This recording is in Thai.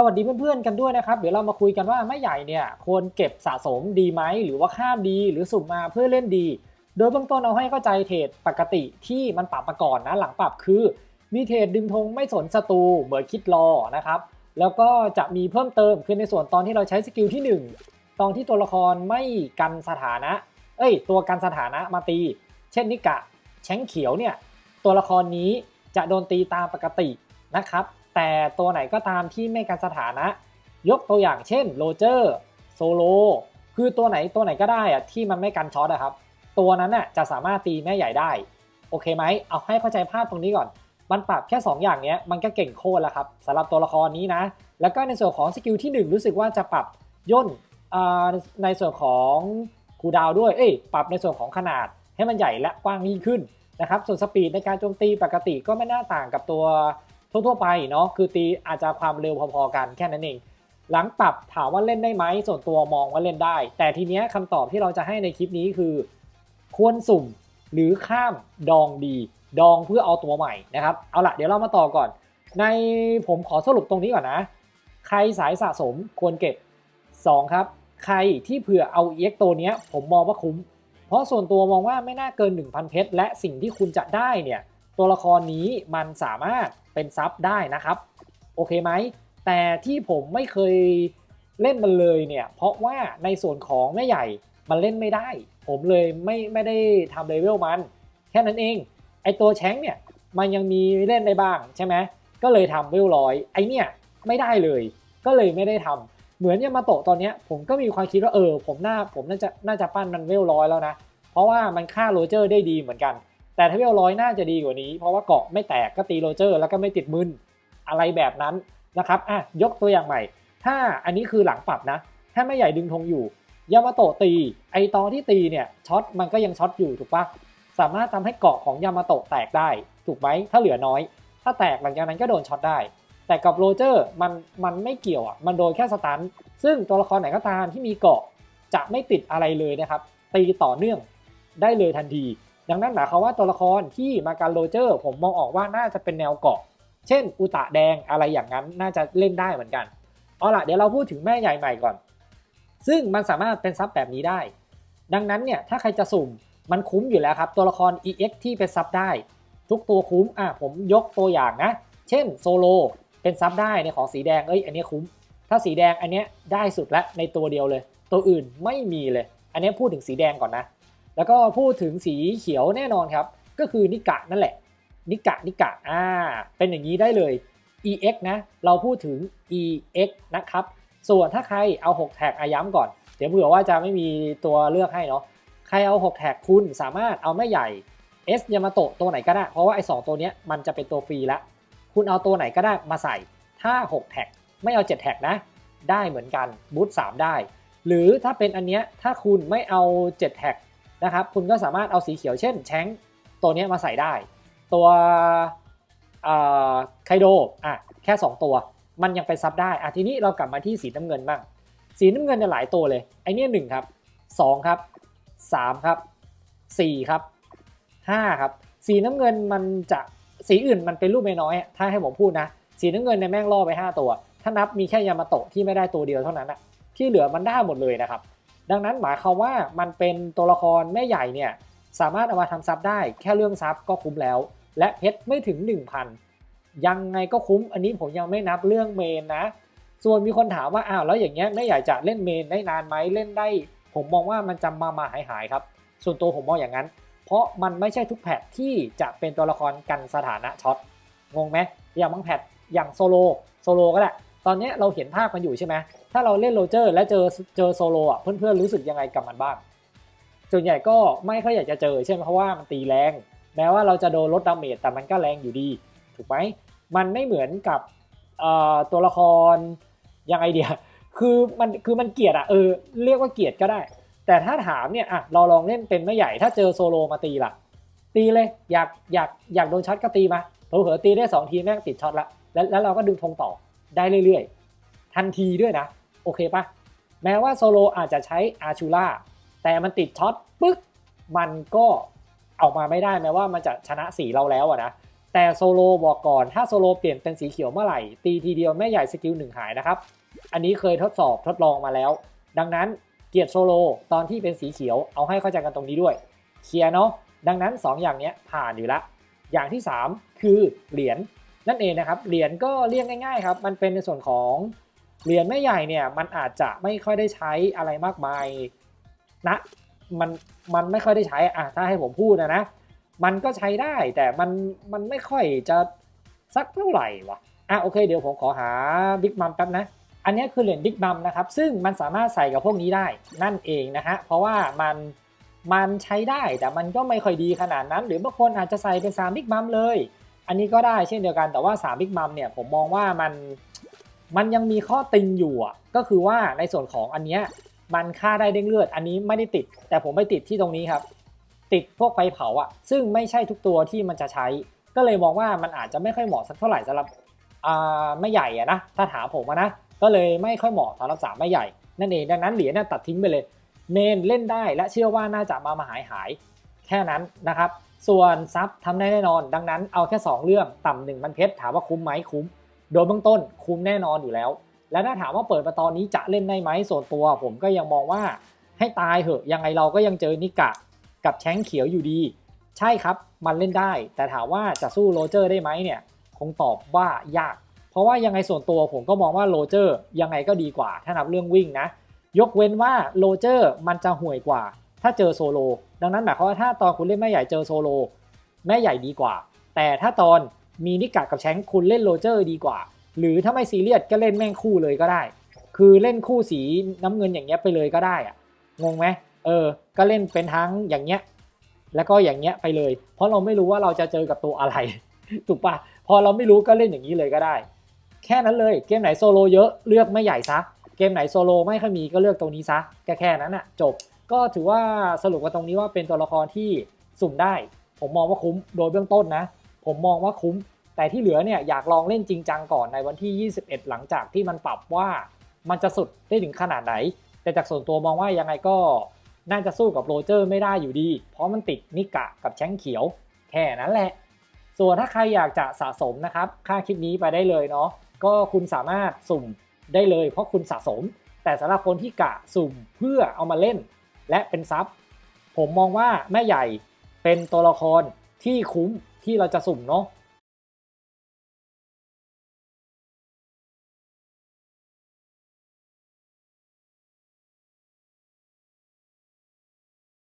สวัสดีเพื่อนๆกันด้วยนะครับ เดี๋ยวเรามาคุยกันว่าแม่ใหญ่เนี่ยควรเก็บสะสมดีไหม หรือว่าข้ามดีหรือสุ่มมาเพื่อเล่นดี โดยเบื้องต้นเอาให้เข้าใจเทรดปกติที่มันปรับมาก่อนนะหลังปรับคือ มีเทรดดึงธงไม่สนศัตรูเหมือนคิดรอนะครับแล้วก็จะมีเพิ่มเติมคือในส่วนตอนที่เราใช้สกิลที่ 1 ตอนที่ตัวละครไม่กันสถานะ เอ้ย ตัวกันสถานะมาตี เช่นนิกะแช้งเขียวเนี่ยตัวละครนี้จะโดนตีตามปกตินะครับ แต่ตัวไหนก็ตามที่ไม่กันสถานะ ยกตัวอย่างเช่นโรเจอร์โซโลคือตัวไหนตัวไหนก็ได้อะที่มันไม่กันช็อตอะครับ ตัวนั้นน่ะจะสามารถตีแม่ใหญ่ได้ โอเคไหมเอาให้เข้าใจภาพตรงนี้ก่อน มันปรับแค่ 2 อย่างเนี้ยมันก็เก่งโคตรแล้วครับสำหรับตัวละครนี้นะ แล้วก็ในส่วนของสกิลที่ 1 รู้สึกว่าจะปรับย่นในส่วนของคูดาวด้วย เอ้ย ปรับในส่วนของขนาดให้มันใหญ่และกว้างยิ่งขึ้นนะครับ ส่วนสปีดในการโจมตีปกติก็ไม่น่าต่างกับตัว ทั่วๆไปเนาะคือตีอาจจะความเร็วพอๆกันแค่นั้นเอง หลังปรับถามว่าเล่นได้ไหมส่วนตัวมองว่าเล่นได้ แต่ทีเนี้ยคำตอบที่เราจะให้ในคลิปนี้คือ ควรสุ่มหรือข้ามดองดี ดองเพื่อเอาตัวใหม่นะครับเอาละเดี๋ยวเรามาต่อก่อน ในผมขอสรุปตรงนี้ก่อนนะ ใครสายสะสมควรเก็บ 2 ครับ ใครที่เผื่อเอา EX ตัวเนี้ยผมมองว่าคุ้ม เพราะส่วนตัวมองว่าไม่น่าเกิน 1,000 เพชรและสิ่งที่คุณจะได้เนี่ย ตัวละครนี้มันสามารถเป็นซับได้นะครับ โอเคไหม แต่ที่ผมไม่เคยเล่นมันเลยเนี่ย เพราะว่าในส่วนของแม่ใหญ่มันเล่นไม่ได้ ผมเลยไม่ไม่ได้ทำเลเวลมัน แค่นั้นเอง ไอตัวแชงเนี่ยมันยังมีเล่นได้บ้างใช่ไหมก็เลยทำเวลร้อยไอเนี่ยไม่ได้เลย ก็เลยไม่ได้ทำเหมือนยามาโตะตอนนี้ผมก็มีความคิดว่าเออ ผมน่าผมน่าจะน่าจะปั้นมันเวลร้อยแล้วนะ เพราะว่ามันฆ่าโรเจอร์ได้ดีเหมือนกัน แต่ถ้าเวลร้อยน่าจะดีกว่านี้ เพราะว่าเกาะไม่แตกก็ตีโรเจอร์ แล้วก็ไม่ติดมึนอะไรแบบนั้นนะครับอะยกตัวอย่างใหม่ ถ้าอันนี้คือหลังปรับนะ ถ้าไม่ใหญ่ดึงธงอยู่ยามาโตะตี ไอตอนที่ตีเนี่ยช็อตมันก็ยังช็อตอยู่ถูกปะสามารถทำให้เกาะของยามาโตะแตกได้ถูกไหมถ้าเหลือน้อย ถ้าแตกหลังจากนั้นก็โดนช็อตได้ แต่กับโรเจอร์มันมันไม่เกี่ยวอะมันโดนแค่สตันซึ่งตัวละครไหนก็ตามที่มีเกาะจะไม่ติดอะไรเลยนะครับตีต่อเนื่องได้เลยทันที ดังนั้นหมายความว่าตัวละครที่มาการโรเจอร์ ผมมองออกว่าน่าจะเป็นแนวเกาะ เช่น อุตะแดงอะไรอย่างนั้นน่าจะเล่นได้เหมือนกัน เอาล่ะเดี๋ยวเราพูดถึงแม่ใหญ่ใหม่ก่อน ซึ่งมันสามารถเป็นซับแบบนี้ได้ ดังนั้นเนี่ยถ้าใครจะสุ่มมันคุ้มอยู่แล้วครับตัวละคร EX ที่เป็นซับได้ ทุกตัวคุ้มอะผมยกตัวอย่างนะ เช่นโซโลเป็นซับได้ในของสีแดงเอ้ยอันนี้คุ้ม ถ้าสีแดงอันนี้ได้สุดล้วในตัวเดียวเลย ตัวอื่นไม่มีเลย อันนี้พูดถึงสีแดงก่อนนะ แล้วก็พูดถึงสีเขียวแน่นอนครับ ก็คือนิกะนั่นแหละ นิกะนิกะอ่าเป็นอย่างนี้ได้เลย EX นะ เราพูดถึง EX นะครับ ส่วนถ้าใครเอา 6 แท็กอาย้ำก่อน เดี๋ยวเผื่อว่าจะไม่มีตัวเลือกให้เนาะ ใครเอา 6 แท็กคุณสามารถเอาแม่ใหญ่ S ยามาโตะตัวไหนก็ได้ เพราะว่าไอ้สตัวนี้มันจะเป็นตัวฟรีแล้วคุณเอาตัวไหนก็ได้มาใส่ ถ้า 6 แท็ก ไม่เอา 7 แท็กนะ ได้เหมือนกันบูท3ได้ หรือถ้าเป็นอันเนี้ย ถ้าคุณไม่เอา 7 แท็ก นะครับคุณก็สามารถเอาสีเขียวเช่นแชงตัวนี้มาใส่ได้ ตัวไคโดอะแค่ 2 ตัว มันยังไปซับได้อะทีนี้เรากลับมาที่สีน้ำเงินบ้างสีน้ำเงินเนี่ยหลายตัวเลยไอเนี้ยหนึ่งครับสองครับสามครับสี่ครับห้าครับสีน้ำเงินมันจะสีอื่นมันเป็นรูปน้อย ถ้าให้ผมพูดนะ สีน้ำเงินในแม่งล่อไป 5 ตัว ถ้านับมีแค่ยามาโตะที่ไม่ได้ตัวเดียวเท่านั้นอะที่เหลือมันได้หมดเลยนะครับ ดังนั้นหมายความว่ามันเป็นตัวละครแม่ใหญ่เนี่ยสามารถเอามาทำซับได้แค่เรื่องซับก็คุ้มแล้ว และเพชรไม่ถึง 1,000 ยังไงก็คุ้มอันนี้ผมยังไม่นับเรื่องเมนนะ ส่วนมีคนถามว่าอ้าวแล้วอย่างเงี้ยแม่ใหญ่จะเล่นเมนได้นานไหมเล่นได้ ผมมองว่ามันจะมามาหายหายครับ ส่วนตัวผมมองอย่างนั้น เพราะมันไม่ใช่ทุกแพทที่จะเป็นตัวละครกันสถานะช็อตงงไหมอย่างบางแพทอย่างโซโลโซโลก็แหละ ตอนนี้เราเห็นภาพกันอยู่ใช่ไหมถ้าเราเล่นโรเจอร์และเจอเจอโซโลอะเพื่อนๆรู้สึกยังไงกับมันบ้าง ส่วนใหญ่ก็ไม่ค่อยอยากจะเจอใช่ไหมเพราะว่ามันตีแรง แม้ว่าเราจะโดนลดดาเมจแต่มันก็แรงอยู่ดี ถูกไหมมันไม่เหมือนกับตัวละครยังไงเดียคือมันคือมันเกียดอะเออเรียกว่าเกียดก็ได้ แต่ถ้าถามเนี่ยอะเราลองเล่นเป็นไม่ใหญ่ถ้าเจอโซโลมาตีล่ะ ตีเลยอยากอยากอยากโดนช็อตก็ตีมาเผลอๆตีได้ 2 ทีแม่งติดช็อตละแล้วแล้วเราก็ดึงธงต่อ ได้เรื่อยๆ ทันทีด้วยนะ โอเคปะแม้ว่าโซโลอาจจะใช้อาชูล่าแต่มันติดช็อตปึ๊กมันก็ออกมาไม่ได้แม้ว่ามันจะชนะสีเราแล้วอะนะแต่โซโลบอกก่อนถ้าโซโลเปลี่ยนเป็นสีเขียวเมื่อไหร่ ตีทีเดียวแม่ใหญ่สกิลหนึ่งหายนะครับ อันนี้เคยทดสอบทดลองมาแล้ว ดังนั้นเกียรติโซโลตอนที่เป็นสีเขียวเอาให้เข้าใจกันตรงนี้ด้วยเคลียร์เนาะดังนั้น 2 อย่างนี้ผ่านอยู่ละ อย่างที่ 3 คือเหรียญ นั่นเองนะครับเหรียญก็เรียกง่ายๆครับมันเป็นในส่วนของเหรียญแม่ใหญ่เนี่ยมันอาจจะไม่ค่อยได้ใช้อะไรมากมายนะมันมันไม่ค่อยได้ใช้อะถ้าให้ผมพูดนะนะมันก็ใช้ได้แต่มันมันไม่ค่อยจะสักเท่าไหร่วะอะโอเคเดี๋ยวผมขอหาบิ๊กมัมแป๊บนะอันนี้คือเหรียญบิ๊กมัมนะครับซึ่งมันสามารถใส่กับพวกนี้ได้นั่นเองนะฮะเพราะว่ามันมันใช้ได้แต่มันก็ไม่ค่อยดีขนาดนั้น หรือบางคนอาจจะใส่เป็น3บิ๊กมัมเลย อันนี้ก็ได้เช่นเดียวกันแต่ว่า3บิ๊กมัมเนี่ยผมมองว่ามันมันยังมีข้อติงอยู่อะก็คือว่าในส่วนของอันเนี้ยมันค่าได้เด้งเลือด อันนี้ไม่ได้ติด แต่ผมไปติดที่ตรงนี้ครับ ติดพวกไฟเผาอะ ซึ่งไม่ใช่ทุกตัวที่มันจะใช้ ก็เลยมองว่ามันอาจจะไม่ค่อยเหมาะสักเท่าไหร่สำหรับอ่าไม่ใหญ่อะนะถ้าถามผมนะก็เลยไม่ค่อยเหมาะสำหรับสามไม่ใหญ่นั่นเองดังนั้นเหรียญน่ะตัดทิ้งไปเลย เมนเล่นได้และเชื่อว่าน่าจะมามาหายหายแค่นั้นนะครับ ส่วนซับทำได้แน่นอน ดังนั้นเอาแค่ 2 เรื่องต่ำหนึ่งมันเพชรถามว่าคุ้มไหมคุ้ม โดยเบื้องต้นคุ้มแน่นอนอยู่แล้ว และถ้าถามว่าเปิดมาตอนนี้จะเล่นได้ไหมส่วนตัว ผมก็ยังมองว่าให้ตายเหอะยังไงเราก็ยังเจอนิกะกับแชงเขียวอยู่ดี ใช่ครับมันเล่นได้ แต่ถามว่าจะสู้โรเจอร์ได้ไหมเนี่ยคงตอบว่ายาก เพราะว่ายังไงส่วนตัวผมก็มองว่าโรเจอร์ยังไงก็ดีกว่า ถ้านับเรื่องวิ่งนะ ยกเว้นว่าโรเจอร์มันจะห่วยกว่า ถ้าเจอโซโล ดังนั้นหมายความว่าถ้าตอนคุณเล่นแม่ใหญ่เจอโซโล แม่ใหญ่ดีกว่า แต่ถ้าตอนมีนิกะกับแชงคุณเล่นโรเจอร์ดีกว่า หรือถ้าไม่ซีเรียสก็เล่นแม่งคู่เลยก็ได้ คือเล่นคู่สีน้ำเงินอย่างเงี้ยไปเลยก็ได้อะงงไหมเออ ก็เล่นเป็นทั้งอย่างเงี้ย แล้วก็อย่างเงี้ยไปเลย เพราะเราไม่รู้ว่าเราจะเจอกับตัวอะไร ถูกปะพอเราไม่รู้ก็เล่นอย่างนี้เลยก็ได้ แค่นั้นเลย เกมไหนโซโลเยอะเลือกไม่ใหญ่ซะ เกมไหนโซโลไม่ค่อยมีก็เลือกตรงนี้ซะ แค่แค่นั้นอะจบ ก็ถือว่าสรุปกันตรงนี้ว่าเป็นตัวละครที่สุ่มได้ ผมมองว่าคุ้มโดยเบื้องต้นนะ ผมมองว่าคุ้ม แต่ที่เหลือเนี่ยอยากลองเล่นจริงจังก่อนในวันที่ 21 หลังจากที่มันปรับว่ามันจะสุดได้ถึงขนาดไหน แต่จากส่วนตัวมองว่ายังไงก็น่าจะสู้กับโรเจอร์ไม่ได้อยู่ดี เพราะมันติดนิกะกับแชงเขียว แค่นั้นแหละ ส่วนถ้าใครอยากจะสะสมนะครับค่าคลิปนี้ไปได้เลยเนาะก็คุณสามารถสุ่มได้เลย เพราะคุณสะสม แต่สำหรับคนที่กะสุ่มเพื่อเอามาเล่น และเป็นซับผมมองว่าแม่ใหญ่เป็นตัวละครที่คุ้มที่เราจะสุ่มเนาะ